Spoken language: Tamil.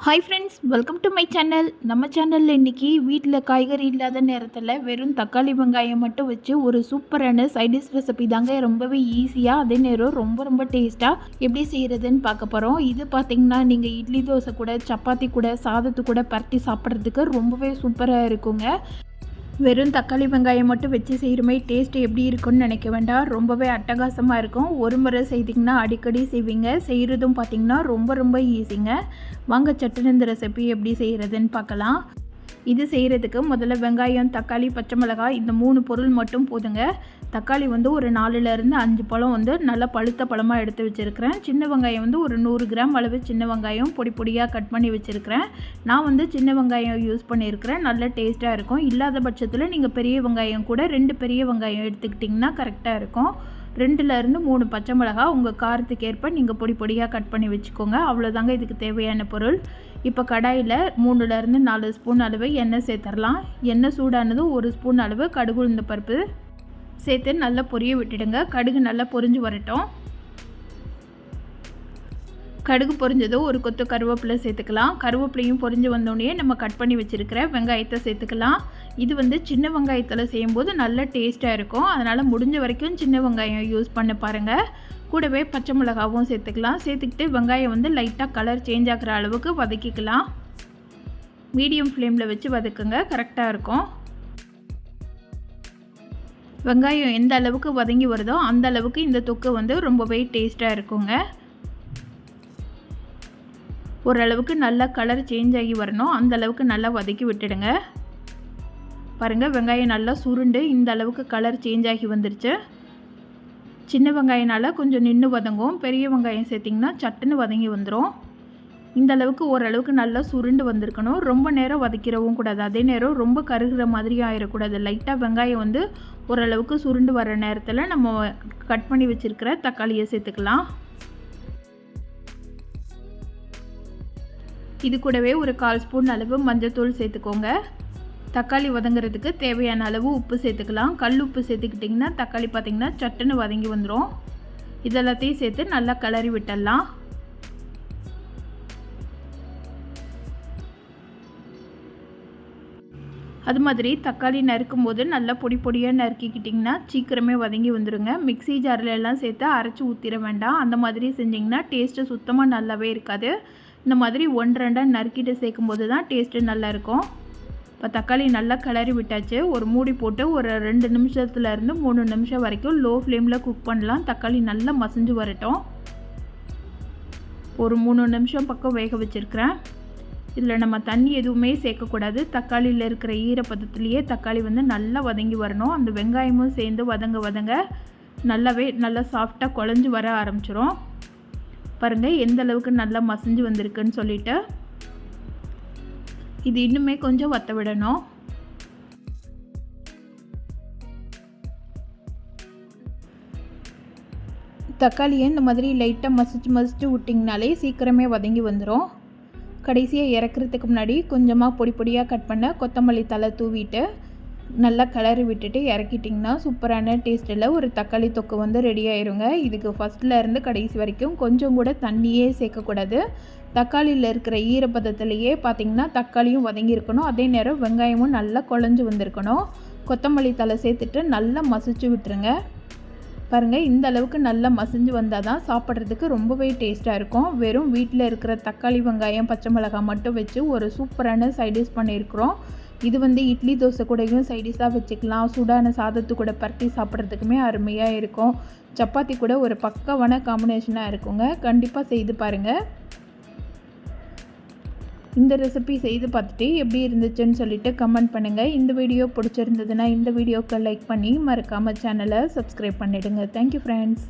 Hi friends welcome to my channel நம்ம சேனலில் இன்றைக்கி வீட்டில் காய்கறி இல்லாத நேரத்தில் வெறும் தக்காளி வெங்காயம் மட்டும் வச்சு ஒரு சூப்பரான சைடிஷ் ரெசிபி தாங்க ரொம்பவே ஈஸியாக அதே நேரம் ரொம்ப ரொம்ப டேஸ்ட்டாக எப்படி செய்கிறதுன்னு பார்க்க போகிறோம் இது பார்த்திங்கன்னா நீங்கள் இட்லி தோசை கூட சப்பாத்தி கூட சாதத்து கூட பரட்டி சாப்பிட்றதுக்கு ரொம்பவே சூப்பராக இருக்குங்க. வெறும் தக்காளி வெங்காயம் மட்டும் வச்சு செய்கிறமே டேஸ்ட் எப்படி இருக்கும்னு நினைக்க வேண்டாம். ரொம்பவே அட்டகாசமாக இருக்கும். ஒரு முறை செய்திங்கன்னா அடிக்கடி செய்வீங்க. செய்கிறதும் பார்த்திங்கன்னா ரொம்ப ரொம்ப ஈஸிங்க வாங்க சட்டுன்னு இந்த ரெசிபி எப்படி செய்கிறதுன்னு பார்க்கலாம். இது செய்கிறதுக்கு முதல்ல வெங்காயம் தக்காளி பச்சை மிளகாய் இந்த மூணு பொருள் மட்டும் போதுங்க. தக்காளி வந்து ஒரு நாலுலேருந்து அஞ்சு பழம் வந்து நல்லா பழுத்த பழமாக எடுத்து வச்சுருக்கிறேன். சின்ன வெங்காயம் வந்து ஒரு நூறு கிராம் அளவு சின்ன வெங்காயம் பொடி பொடியாக கட் பண்ணி வச்சுருக்கிறேன். நான் வந்து சின்ன வெங்காயம் யூஸ் பண்ணியிருக்கிறேன். நல்ல டேஸ்ட்டாக இருக்கும். இல்லாத பட்சத்தில் நீங்கள் பெரிய வெங்காயம் கூட ரெண்டு பெரிய வெங்காயம் எடுத்துக்கிட்டிங்கன்னா கரெக்டாக இருக்கும். ரெண்டுலேருந்து மூணு பச்சை மிளகா உங்கள் காரத்துக்கு ஏற்ப நீங்கள் பொடி பொடியாக கட் பண்ணி வச்சுக்கோங்க. அவ்வளோதாங்க இதுக்கு தேவையான பொருள். இப்போ கடாயில் மூணுலேருந்து நாலு ஸ்பூன் அளவு எண்ணெய் சேர்த்துடலாம். எண்ணெய் சூடானதும் ஒரு ஸ்பூன் அளவு கடுகு உளுந்த பருப்பு சேர்த்து நல்லா பொரிய விட்டுடுங்க. கடுகு நல்லா பொரிஞ்சு வரட்டும். கடுகு பொரிஞ்சதும் ஒரு கொத்து கருவேப்பிலை சேர்த்துக்கலாம். கருவேப்பிலையும் பொரிஞ்சு வந்தோடனே நம்ம கட் பண்ணி வச்சுருக்கிற வெங்காயத்தை சேர்த்துக்கலாம். இது வந்து சின்ன வெங்காயத்தில் செய்யும்போது நல்ல டேஸ்ட்டாக இருக்கும். அதனால் முடிஞ்ச வரைக்கும் சின்ன வெங்காயம் யூஸ் பண்ண பாருங்கள் கூடவே பச்சை மிளகாவும் சேர்த்துக்கலாம். சேர்த்துக்கிட்டு வெங்காயம் வந்து லைட்டாக கலர் சேஞ்ச் ஆகிற அளவுக்கு வதக்கிக்கலாம். மீடியம் ஃப்ளேமில் வச்சு வதக்குங்க. கரெக்டாக இருக்கும். வெங்காயம் எந்த அளவுக்கு வதங்கி வருதோ அந்த அளவுக்கு இந்த தொக்கு வந்து ரொம்பவே டேஸ்ட்டாக இருக்குங்க. ஓரளவுக்கு நல்லா கலர் சேஞ்ச் ஆகி வரணும். அந்த அளவுக்கு நல்லா வதக்கி விட்டுடுங்க. பாருங்கள் வெங்காயம் நல்லா சுருண்டு இந்த அளவுக்கு கலர் சேஞ்ச் ஆகி வந்துருச்சு. சின்ன வெங்காயனால் கொஞ்சம் நின்று வதங்கும். பெரிய வெங்காயம் சேர்த்திங்கன்னா சட்டுன்னு வதங்கி வந்துடும் இந்த அளவுக்கு ஓரளவுக்கு நல்லா சுருண்டு வந்திருக்கணும். ரொம்ப நேரம் வதக்கிறவும் கூடாது. அதே நேரம் ரொம்ப கருகிற மாதிரி ஆயிடக்கூடாது லைட்டாக வெங்காயம் வந்து ஓரளவுக்கு சுருண்டு வர நேரத்தில் நம்ம கட் பண்ணி வச்சுருக்கிற தக்காளியை சேர்த்துக்கலாம். இது கூடவே ஒரு கால் ஸ்பூன் அளவு மஞ்சத்தூள் சேர்த்துக்கோங்க. தக்காளி வதங்குறதுக்கு தேவையான அளவு உப்பு சேர்த்துக்கலாம். கல் உப்பு சேர்த்துக்கிட்டிங்கன்னா தக்காளி பார்த்திங்கன்னா சட்டுன்னு வதங்கி வந்துடும் இதெல்லாத்தையும் சேர்த்து நல்லா கிளறி விட்டுடலாம். அது மாதிரி தக்காளி நறுக்கும் போது நல்லா பொடி பொடியாக நறுக்கிக்கிட்டிங்கன்னா சீக்கிரமே வதங்கி வந்துடுங்க மிக்சி ஜாரில் எல்லாம் சேர்த்து அரைச்சி ஊற்றிட வேண்டாம். அந்த மாதிரி செஞ்சிங்கன்னா டேஸ்ட்டு சுத்தமாக நல்லாவே இருக்காது. இந்த மாதிரி ஒன்று ரெண்டாக நறுக்கிட்டு சேர்க்கும் போது தான் டேஸ்ட்டு நல்லாயிருக்கும். இப்போ தக்காளி நல்லா கிளறி விட்டாச்சு. ஒரு மூடி போட்டு ஒரு ரெண்டு நிமிஷத்துலேருந்து மூணு நிமிஷம் வரைக்கும் லோ ஃப்ளேமில் குக் பண்ணலாம். தக்காளி நல்லா மசிஞ்சு வரட்டும். ஒரு மூணு நிமிஷம் பக்கம் வேக வச்சுருக்கிறேன். இதில் நம்ம தண்ணி எதுவுமே சேர்க்கக்கூடாது. தக்காளியில் இருக்கிற ஈரப்பதத்துலேயே தக்காளி வந்து நல்லா வதங்கி வரணும். அந்த வெங்காயமும் சேர்ந்து வதங்க வதங்க நல்லாவே நல்லா சாஃப்டாக குழஞ்சி வர ஆரம்பிச்சிரும். பாருங்கள் எந்த அளவுக்கு நல்லா மசிஞ்சு வந்திருக்குன்னு சொல்லிட்டு. இது இன்னுமே கொஞ்சம் வத்த விடணும். தக்காளியை இந்த மாதிரி லைட்டாக மசிச்சு மசிச்சு விட்டிங்கனாலே சீக்கிரமே வதங்கி வந்துடும் கடைசியாக இறக்குறதுக்கு முன்னாடி கொஞ்சமாக பொடி பொடியாக கட் பண்ண கொத்தமல்லி தலை தூவிட்டு நல்லா கிளறி விட்டுட்டு இறக்கிட்டிங்கன்னா சூப்பரான டேஸ்ட்டில் ஒரு தக்காளி தொக்கு வந்து ரெடி ஆயிருங்க. இதுக்கு ஃபஸ்ட்லேருந்து கடைசி வரைக்கும் கொஞ்சம் கூட தண்ணியே சேர்க்கக்கூடாது. தக்காளியில் இருக்கிற ஈரப்பதத்துலேயே பார்த்திங்கன்னா தக்காளியும் வதங்கியிருக்கணும் அதே நேரம் வெங்காயமும் நல்லா குழஞ்சி வந்திருக்கணும். கொத்தமல்லி தலை சேர்த்துட்டு நல்லா மசிச்சு விட்டுருங்க. பாருங்கள் இந்த அளவுக்கு நல்லா மசிஞ்சு வந்தால் தான் சாப்பிட்றதுக்கு ரொம்பவே டேஸ்ட்டாக இருக்கும். வெறும் வீட்டில் இருக்கிற தக்காளி வெங்காயம் பச்சை மிளகாய் மட்டும் வச்சு ஒரு சூப்பரான சைடிஷ் பண்ணியிருக்கிறோம். இது வந்து இட்லி தோசை கூடையும் சைடிஷாக வச்சுக்கலாம். சூடான சாதத்து கூட பரட்டி சாப்பிட்றதுக்குமே அருமையாக இருக்கும். சப்பாத்தி கூட ஒரு பக்கவான காம்பினேஷனாக இருக்குங்க. கண்டிப்பாக செய்து பாருங்கள் இந்த ரெசிபி செய்து பார்த்துட்டு எப்படி இருந்துச்சுன்னு சொல்லிட்டு கமெண்ட் பண்ணுங்கள் இந்த வீடியோ பிடிச்சிருந்ததுன்னா இந்த வீடியோக்கு லைக் பண்ணி மறக்காமல் சேனலை சப்ஸ்கிரைப் பண்ணிவிடுங்க தேங்க்யூ ஃப்ரெண்ட்ஸ்